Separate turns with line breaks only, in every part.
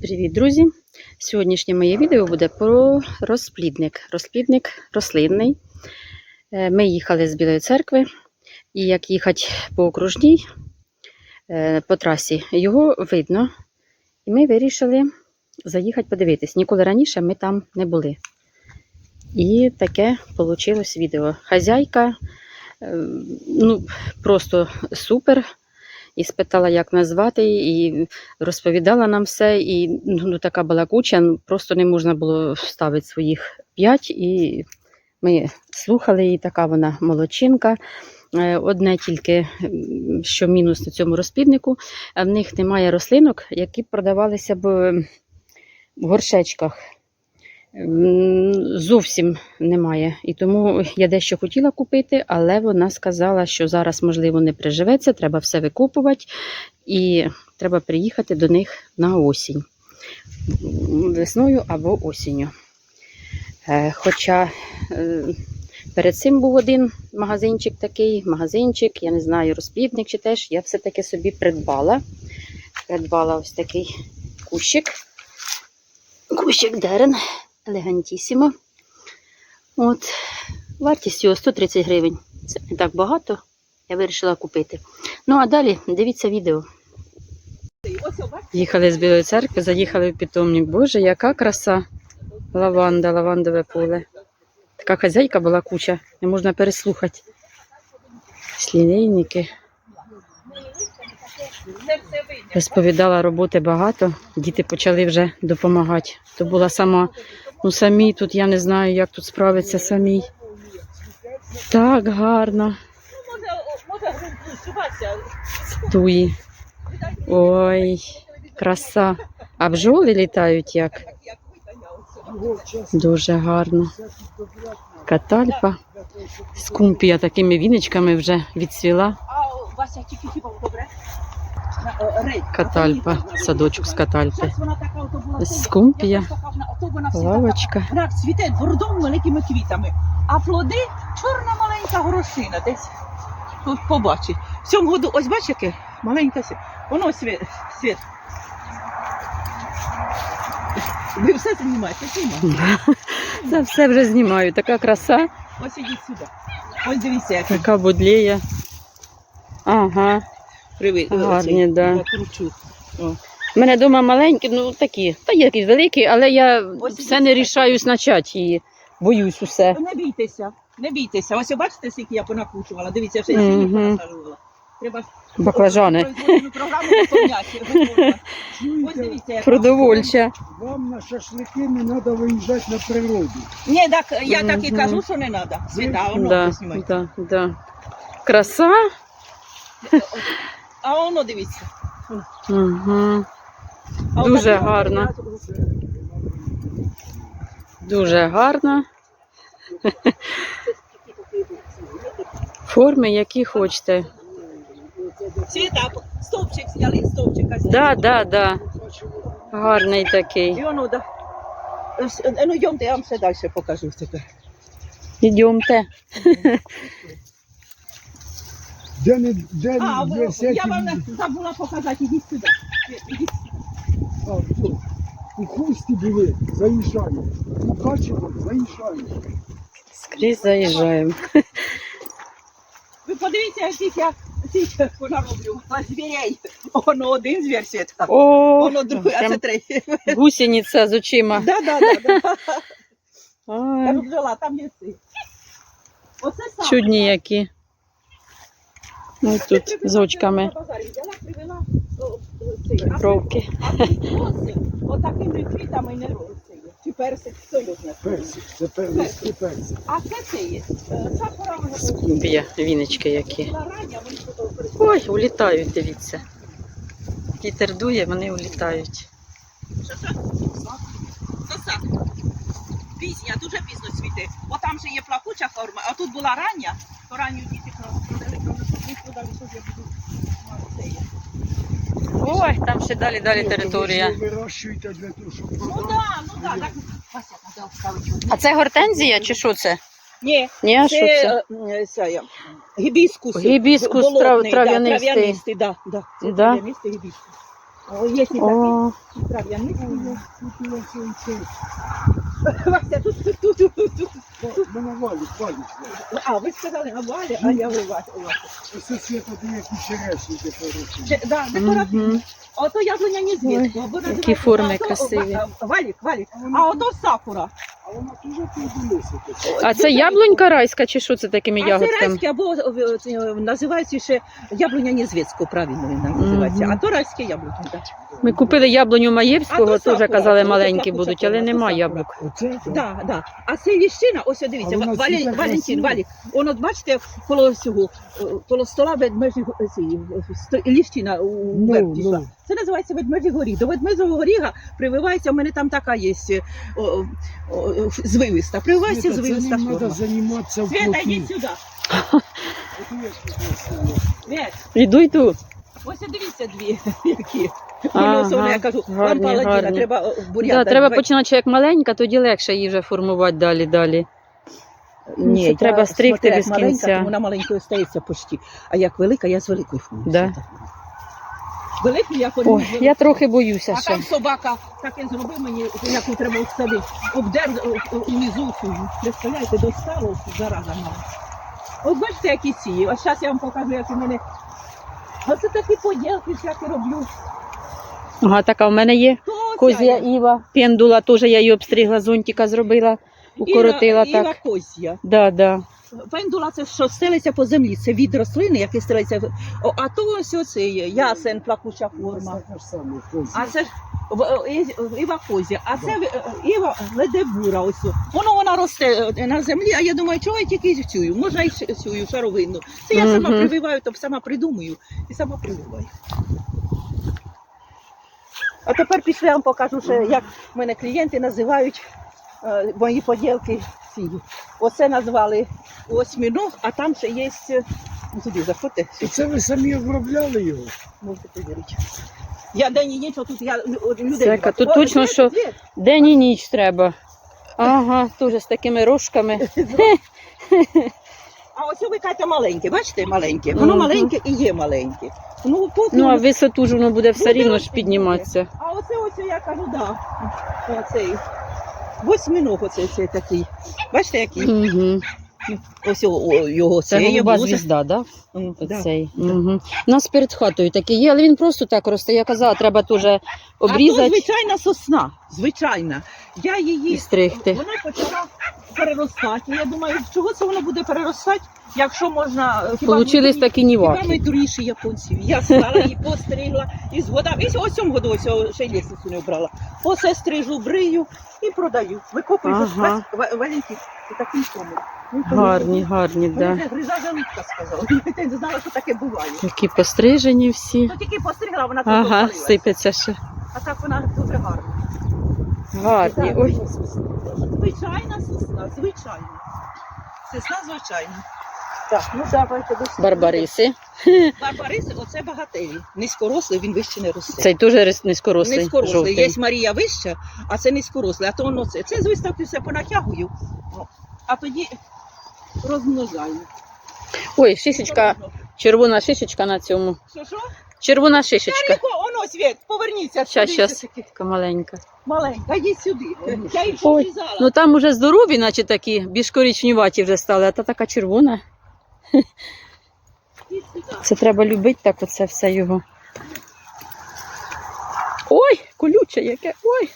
Привіт, друзі! Сьогоднішнє моє відео буде про розплідник. Розплідник рослинний. Е, Ми їхали з Білої церкви, і як їхати по окружній е, по трасі, його видно. І ми вирішили заїхати подивитись. Ніколи раніше ми там не були. І таке вийшло відео. Хазяйка е, ну, просто супер. І спитала, як назвати, і розповідала нам все. І ну, така балакуча, ну, просто не можна було вставити своїх п'ять. І ми слухали її, така вона молодчинка. Е, Одне тільки, що мінус на цьому розпліднику, в них немає рослинок, які продавалися б в горшечках. Зовсім немає. І тому я дещо хотіла купити, але вона сказала, що зараз, можливо, не приживеться, треба все викупувати і треба приїхати до них на осінь. Весною або осінню. Е, Хоча е, перед цим був один магазинчик такий, магазинчик, я не знаю, розплідник чи теж, я все-таки собі придбала. Придбала ось такий кущик. Кущик дерен, елегантісімо. От, вартість його 130 гривень. Це не так багато. Я вирішила купити. Ну, а далі дивіться відео. Їхали з Білої церкви, заїхали в питомник. Боже, яка краса! Лаванда, лавандове поле. Така хазяйка була куча, не можна переслухати. Слінейники. Розповідала, роботи багато, діти почали вже допомагати. То була сама, ну самі тут, я не знаю, як тут справиться самій. Так гарно. Туї. Ой, краса. А бджоли літають як. Дуже гарно. Катальпа. Скумпія такими віночками вже відцвіла.
А Вася тільки хіба добре?
Катальпа, садочок з катальпи. Скумпія. Лавочка.
Вона цвіте бордом великими квітами, а плоди чорна маленька горошина десь. Тут побачить. В цьому году, ось бач, яке маленька сі- Воно світ. світ. Ви все знімаєте, знімаєте.
Це все вже знімаю. Така краса,
Ось ідіть сюди. Ось дивіться, як
така будлея. Ага.
Привик.
Гарні, да.
Кручу.
У мене вдома маленькі, ну такі, та є якісь великі, але я
Ось
все не рішаюсь почати її. Боюсь усе.
Не бійтеся, не бійтеся. Ось бачите, скільки я понакручувала. Дивіться, вже
Мгм.
сіні понасаджувала. Треба
Баклажани.
програму. Ось дивіться,
Продовольча.
Вам на шашлики не треба виїжджати на природу.
Ні, так я так і кажу, що не треба. Світа, воно
Да, да, да. Краса.
А воно дивіться.
Угу.
А
Дуже
отакі
гарно. Дуже гарно. Форми, які хочете.
Світа, стовпчик зняли, стовпчика зняли.
Да, да, да. Гарний такий.
І воно, да. Е, Ну, йомте, я вам ще далі покажу тепер.
Ідемте.
Де не де
А,
не
ви-
всякі
я вам забула показати, ідіть сюди. Ідіть
А, все. У хусті були, заїжджають. У Качево заїжджають.
Скрізь заїжджаємо.
Ви подивіться, яких я цих понароблю. А звірей. Воно один звір світа.
О,
Воно другий, а це третій.
гусениця з очима.
Да, да, да, да.
Ой,
Там є цей. Оце саме.
чудні які. Ось тут з очками. Бровки.
Тут отакими квітами не роси. Чи персик, хто його знає.
Персик, це персик, персик.
А це це є.
Скумбія, віночки які. Ой, улітають, дивіться. Вітер дує, вони улітають.
Пізня, дуже пізно цвіте. Бо там же є плакуча форма, а тут була рання, то ранню діти продали,
Ой, там ще далі далі територія.
Вирощуєте для того, щоб
Ну
продати.
так, ну так. так. Вася, треба вставити. одне.
А це гортензія чи що це?
Ні,
Ні, а що це?
це, е, це я, гібіскус.
Гібіскус
болотний,
трав- трав'янистий.
Да, трав'янистий, да, да. Це
Да?
трав'янистий гібіскус. О, є і
О,
цей.
Вася, тут, тут, тут, тут, тут.
О, на валі, валік.
А, ви сказали на валі, а я у вас. у вас.
Це такі які черешні декорації.
Чи- Да,
мгм.
А ото яблуня не звідки. або
які форми красиві.
Валік, валік. А ото сакура.
А вона дуже підносить.
а це яблунька райська, чи що це такими
А це
ягодками?
райське, або е, е, називається ще яблуня Незвецьку, правильно вона називається. А то райське яблуко. Да.
Ми купили яблуню
А
Маєвського,
то
теж
сакура,
казали
то
маленькі
сакура,
будуть, але
то
нема
сакура.
яблук.
Оце?
Да, да. А це ліщина, ось дивіться,
А вона
Валі, Валентин,
красива.
Валік. Воно, бачите, коло цього, е, коло стола ведмежі ліщина у
Ну,
пішла.
ну.
Це називається ведмежий горіх. До ведмежого горіга прививається, у мене там така є е, о, о, звивиста. Прививається
Света,
звивиста
Це
форма.
займатися в
Света,
плоті.
сюди.
Іду йду.
ось дивіться дві, які.
Ага,
я кажу, вам
гарні,
паладіна,
гарні.
треба о.
Да,
дати.
треба починати ще як маленька, тоді легше її вже формувати далі далі.
Ні,
Це
я
треба стригти
смотрю,
без
як маленька,
кінця.
то Вона маленькою стається почти. А як велика, я з великою формую.
Да.
Велику я формую.
Ой, я трохи боюся
А
ще.
там собака таке зробив мені, як не треба обсадити. Обдер о, о, унизу цю. Представляєте, достало зараза мала. От бачите, які ці. Ось зараз я вам покажу, як у мене. Оце такі поділки всякі роблю.
Ага, така в мене є. Козя. Іва, пендула теж я її обстригла, зонтика зробила, укоротила
Іра,
так.
козя.
Да, да.
Пендула це що стелиться по землі, це від рослини, які стелиться. О, А то ось оце є, ясен, плакуча форма. А це ж в- е, є а це е, Іва ледебура. Ось воно вона росте е, на землі. А я думаю, чого я тільки цю? Можна і ш- цю шаровинну. Це я сама прививаю, то сама придумую і сама прививаю. А тепер після я вам покажу, ще, як в мене клієнти називають е, мої поділки ці. Оце назвали осьміног, а там ще є. е, ну, Сюди заходьте.
І це ви самі обробляли його?
Можете перевірити. Я день і ніч, тут я лю- людей.
Сека, тут
О,
точно, що- День і ніч треба. Ага, теж з такими рожками.
А ось ви кажете маленьке, бачите, маленьке. Воно маленьке і є маленьке. Ну, поки
Ну, а висоту ж воно буде все рівно ж підніматися.
а оце ось я кажу, да. Оцей. Восьминог оцей цей такий. Бачите, який?
Угу.
Ось о, його
Це голуба звізда, да?
М, да.
Угу. У нас перед хатою такий є, але він просто так росте. Я казала, треба теж
А то звичайна сосна, звичайна. Я
і
її
стригти.
Вона почала переростати. Я думаю, чого це воно буде переростати, якщо можна е, хіба
Получились
ми-
такі
Хіба
ніваки.
ми дурніші японців. Я стала її постригла із вода. Ось ось цьому году ось ще й лісницю не обрала. Оце стрижу, брию і продаю. Викопую
Ага.
ага. валенки і таким комом.
Гарні, гарні,
Да.
да.
Гриза залипка сказала. Я не знала, що таке буває.
Такі пострижені всі.
То тільки постригла, вона тут
Ага,
обвалилась.
сипеться ще.
А так вона дуже гарна.
Гарні. Ой,
Звичайна сосна, звичайна. Сосна звичайна. Так, ну давайте до
барбариси.
Барбариси, оце багателі. Низькорослий, він вище не росте.
Цей теж рис- низькорослий.
Низькорослий.
жовтий.
Є Марія вища, а це низькорослий. А то воно це. Це з виставки все понатягую, О, а тоді розмножаю.
Ой, шишечка, червона шишечка на цьому.
Що що?
Червона шишечка.
Ярико, оно світ, поверніться.
Щас, щас. Така маленька.
Маленька, йди сюди. Я їх
Ой,
обрізала.
Ну там уже здорові, наче такі, більш коричневаті вже стали, а та така червона.
Йди сюди.
Це треба любити так оце все його. Ой, колюче яке. Ой.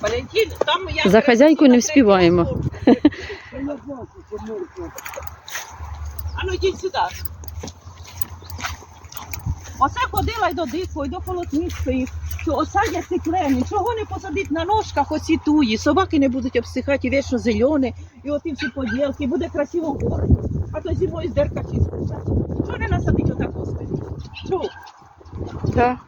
Валентин, там я
За хазяйкою не вспіваємо.
А ну йдіть сюди. Оце ходила й до дикої, до холодницької, що осадять цикле, нічого не посадить на ножках оці туї, собаки не будуть обсихати, і вічно зелені, і оті всі поділки, буде красиво горе. А то зимою здерка чисто. Чого не насадить отак скажіть? Чого?
Так.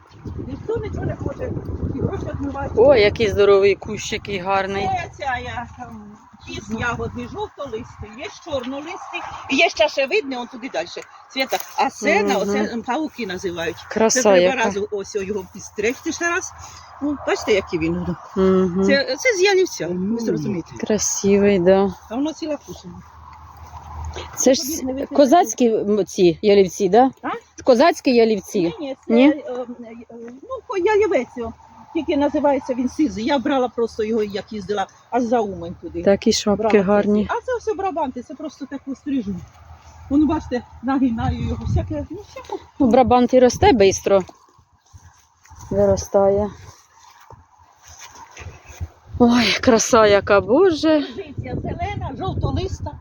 Ніхто нічого не хоче, і гроші відмивати.
Ой, який здоровий кущ, який гарний.
Це ця я там, кіс ягодний, жовтолистий, є чорнолистий, і є ще ще видне, он туди далі. Свята. А це на оце пауки називають. Це треба
яка.
разу ось його підстригти ще раз. Ну, бачите, який він.
Угу.
Це, це з ви зрозумієте.
Красивий, да.
А воно ціла кушена.
Це ж козацькі ці ялівці, да?
А?
Козацькі ялівці.
Ні, ні, це
Ні?
е, е, ну, ко- ялівець, о, тільки називається він сизий. Я брала просто його, як їздила, аж за Умань туди.
Такі шапки
Брала
гарні.
А це все брабанти, це просто таку стрижу. Вон, бачите, нагинаю його, всяке, ну, всяке.
Ну, Брабант і росте швидко. Виростає. Ой, краса яка, боже.
Жиця зелена, жовтолиста.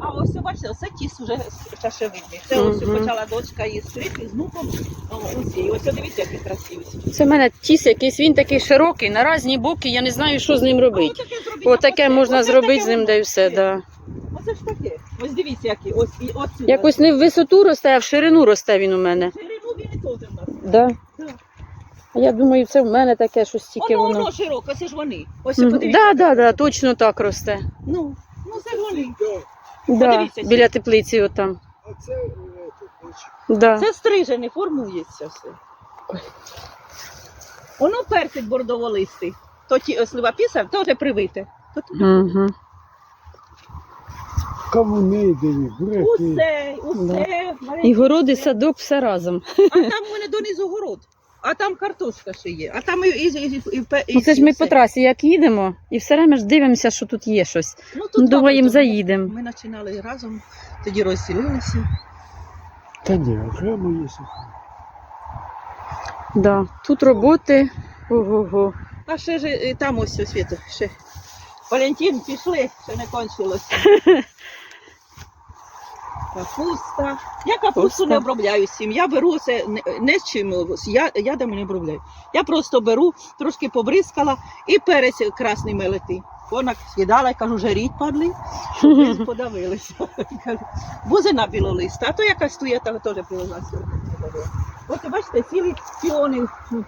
А ось бачите, оце тіс уже чашевидний. Це ось
Мгм.
почала дочка її стрити з внуком. О, Ось, і ось дивіться, які красиві.
Це в мене тіс якийсь, він такий широкий, на різні боки, я не знаю, що з ним робити.
Отаке
можна зробити
таке
з ним, де і все, да.
Оце ж таке. Ось дивіться, які. Ось і сюди.
Якось не в висоту росте, а в ширину росте він у мене.
Ширину він і теж в нас.
Да.
Да.
А Я думаю, це в мене таке щось тільки
Воно,
воно.
воно широко, це ж вони. Ось
Мгм.
подивіться.
Да, да, да, точно так росте.
Ну, ну це ж вони.
Да.
Подивіться
біля теплиці отам.
А це, е, тут,
Да.
Це стрижене, формується все. Воно персик бордоволистий. То ті е, слива пісар, то те привите. То те
Угу.
кавуни диви, буряки.
Усе, усе.
І городи, садок, все разом.
А там у мене донизу город. А там картошка ще є. А там і, і, і, і, і, і
Ну, це ж ми
все.
по трасі як їдемо, і все время ж дивимося, що тут є щось.
Ну,
Ну,
тут
думаємо, заїдемо.
Ми починали разом, тоді розділилися.
Та ні, окремо є сухо.
Да. Тут роботи. Ого-го.
А ще ж і там ось ось ще. Валентин, пішли, ще не кончилося. Капуста. Я капусту не обробляю всім. Я беру це не, з чим, я, ядами не обробляю. Я просто беру, трошки побризкала і перець красний мелити. Вона скидала, я кажу, жаріть падли, ви подавилися. Бузина білолиста, а то якась тує, та теж білолиста. От бачите, цілі піони ну,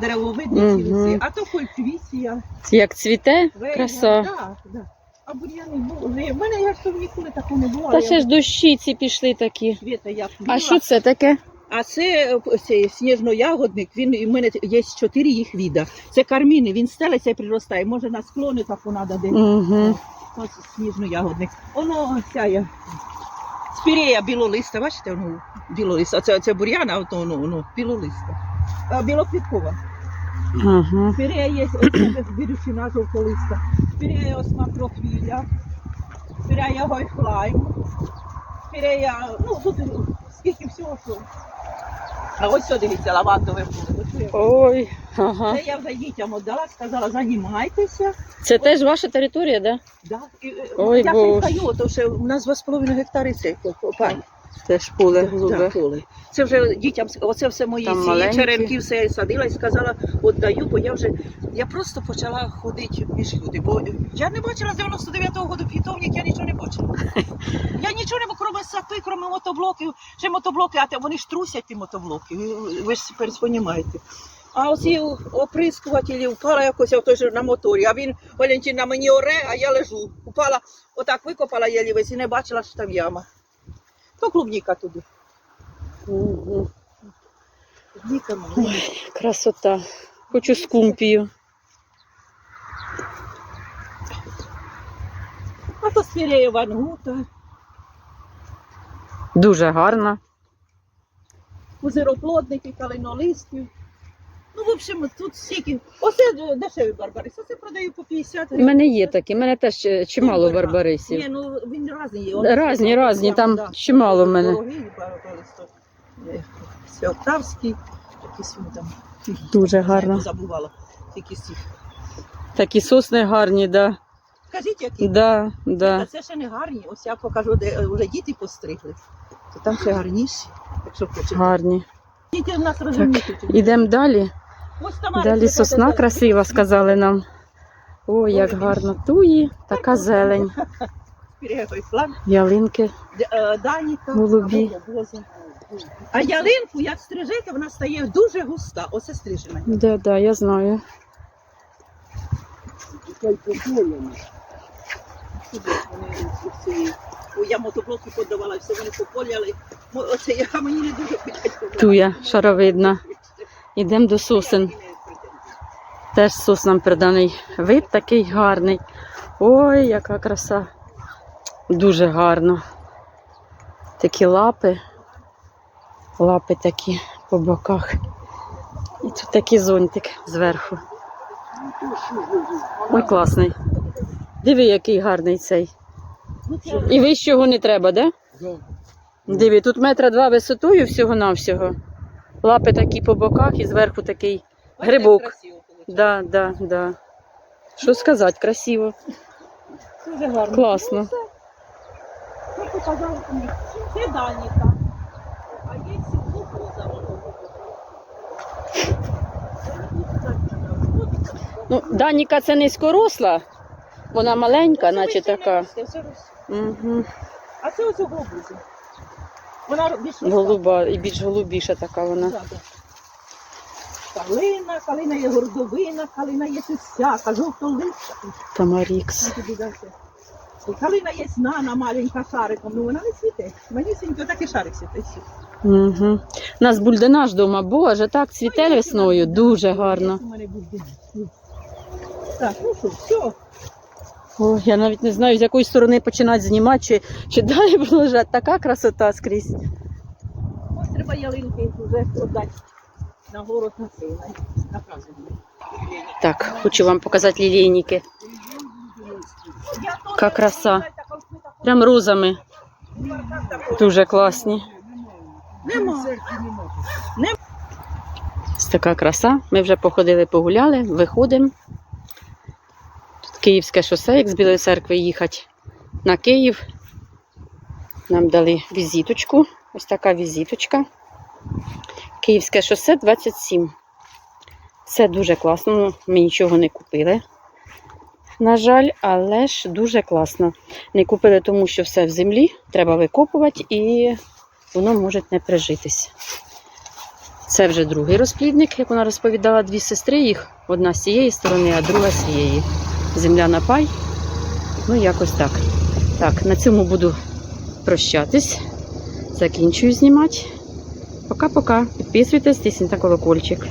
деревовидні цілі а то кольцвісія.
Як цвіте, краса.
Да, да. А бур'яни були. В мене я ж ніколи такого не було.
Та ще ж дощі ці пішли такі.
Світа, я
А що це таке?
А це е, цей сніжноягодник, він у мене є чотири їх віда. Це карміни, він стелиться і приростає. Може на склони так треба де.
Угу.
Ось сніжноягодник. Воно сяє. Спірея білолиста, бачите, воно білолиста. Це, це бур'ян, а воно ну, ну, білолиста. А, білоквіткова.
Ага.
Спірея є бірючина жовтолиста. Спірея ось макрофіля. Спірея гойфлайм. Спірея, ну тут скільки всього що. А ось що дивіться, лавандове поле.
Ой, ага.
Це я вже дітям віддала, сказала, займайтеся.
Це теж ваша територія, да?
Да. І, е,
Ой,
я
Боже.
стою, то ще у нас 2,5 гектари це пань.
Теж поле голубе.
поле. Це вже дітям, оце все мої
Там
ці
маленькі.
черенки, все я садила і сказала, віддаю, бо я вже, я просто почала ходити між люди, бо я не бачила з 99-го року питомник, я нічого не бачила. Я нічого не бачила, крім сапи, крім мотоблоків, ще мотоблоки, а те, вони ж трусять ті мотоблоки, ви, ви ж тепер розумієте. А оці оприскувателі впала якось той же на моторі, а він, Валентин, на мені оре, а я лежу. Упала, отак викопала ялівець і не бачила, що там яма. То клубніка туди.
Угу.
Клубніка Ой,
Красота. Хочу скумпію.
А то свіряє вангута,
Дуже гарна.
пузироплодники, калинолистів. Ну, в общем, тут стільки. Оце дешевий барбарис, оце продаю по 50
У мене є такі, у мене теж е, чимало
Ні,
барбарисів.
ну він різний є.
Разні, разні, там чимало в мене.
Дорогий барбарис, то, е, Це Октавський, якийсь він там.
Дуже гарно.
Забувала. Якісь ці.
Такі сосни гарні, да.
Скажіть, які?
Да,
А
да.
це ще не гарні. Ось я покажу, де е, вже діти постригли. То там ще гарніші, якщо хочете.
Гарні.
Діти в нас розуміють.
Ідемо далі. Далі сосна красива, сказали нам. Ой, як гарно. Туї, така зелень. Ялинки.
Е,
Голубі.
А ялинку, як стрижете, вона стає дуже густа. Оце стрижена.
Да, да, я знаю.
Я мотоблоки подавала, все вони пополяли. Оце я мені не дуже.
Туя шаровидна. Ідемо до сосен. Теж соснам приданий вид такий гарний. Ой, яка краса. Дуже гарно. Такі лапи. Лапи такі по боках. І тут такий зонтик зверху. Ой, класний. Диви, який гарний цей. І вищого не треба? Да. Диви, тут метра два висотою всього-навсього. Лапи такі по боках і зверху такий. Грибок. Да, да, да. Що сказати, красиво.
Дуже гарно.
Класно.
Ну. Що показали мені? Це Даніка. А є сілкопоза.
Ну, Даніка це низькоросла, вона маленька, наче така. Угу.
А це ось голубуза. Вона більш.
Голуба і більш голубіша така вона.
Калина, калина є гордовина, калина є всяка, жовтолистя.
Тамарікс.
Ну, Калина є знана маленька шариком, ну вона не світе. Манюсенько так і шарик світить.
Угу. У нас бульдена ж дома, боже, так цвіте весною, дуже гарно.
У мене буде. Так, ну що, все.
О, я навіть не знаю, з якої сторони починати знімати, чи, чи далі продовжати. Така красота скрізь.
Ось треба ялинки вже віддати на город на сина.
Так, хочу вам показати лілейники. Яка краса. Прям розами. Дуже класні.
Нема.
Ось така краса. Ми вже походили, погуляли, виходимо. Київське шосе, як з Білої церкви їхати на Київ. Нам дали візиточку. Ось така візиточка. Київське шосе 27. Це дуже класно. Ну, Ми нічого не купили. На жаль, але ж дуже класно. Не купили, тому що все в землі, треба викопувати і воно може не прижитись. Це вже другий розплідник, як вона розповідала, дві сестри їх. Одна з цієї сторони, а друга з цієї. Земля на пай. Ну, якось так. Так, на цьому буду прощатись. Закінчую знімати. Пока-пока. Підписуйтесь, тисніть на колокольчик.